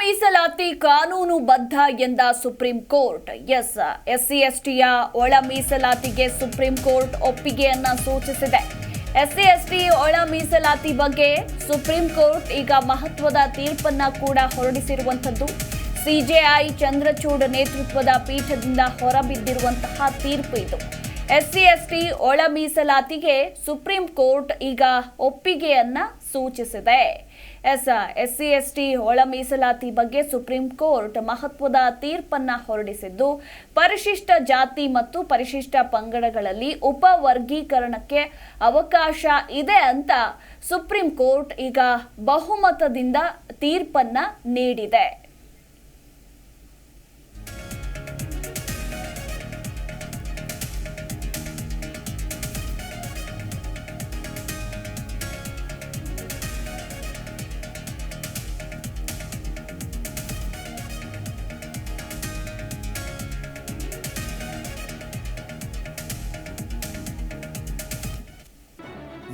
ಮೀಸಲಾತಿ ಕಾನೂನು ಬದ್ಧ ಎಂದ ಸುಪ್ರೀಂ ಕೋರ್ಟ್. ಎಸ್, ಎಸ್ಸಿ ಎಸ್ಟಿಯ ಒಳ ಮೀಸಲಾತಿಗೆ ಸುಪ್ರೀಂ ಕೋರ್ಟ್ ಒಪ್ಪಿಗೆಯನ್ನ ಸೂಚಿಸಿದೆ. ಎಸ್ಸಿ ಎಸ್ಟಿ ಒಳ ಮೀಸಲಾತಿ ಬಗ್ಗೆ ಸುಪ್ರೀಂ ಕೋರ್ಟ್ ಈಗ ಮಹತ್ವದ ತೀರ್ಪನ್ನ ಕೂಡ ಹೊರಡಿಸಿರುವಂತದ್ದು ಸಿಜೆಐ ಚಂದ್ರಚೂಡ್ ನೇತೃತ್ವದ ಪೀಠದಿಂದ ಹೊರಬಿದ್ದಿರುವಂತಹ ತೀರ್ಪು ಇದು. ಎಸ್ಸಿ ಎಸ್ಟಿ ಒಳ ಮೀಸಲಾತಿಗೆ ಸುಪ್ರೀಂ ಕೋರ್ಟ್ ಈಗ ಒಪ್ಪಿಗೆಯನ್ನ ಸೂಚಿಸಿದೆ. ಎಸ್ ಎಸ್ಸಿ ಎಸ್ಟಿ ಒಳ ಮೀಸಲಾತಿ ಬಗ್ಗೆ ಸುಪ್ರೀಂ ಕೋರ್ಟ್ ಮಹತ್ವದ ತೀರ್ಪನ್ನ ಹೊರಡಿಸಿದ್ದು, ಪರಿಶಿಷ್ಟ ಜಾತಿ ಮತ್ತು ಪರಿಶಿಷ್ಟ ಪಂಗಡಗಳಲ್ಲಿ ಉಪವರ್ಗೀಕರಣಕ್ಕೆ ಅವಕಾಶ ಇದೆ ಅಂತ ಸುಪ್ರೀಂ ಕೋರ್ಟ್ ಈಗ ಬಹುಮತದಿಂದ ತೀರ್ಪನ್ನ ನೀಡಿದೆ.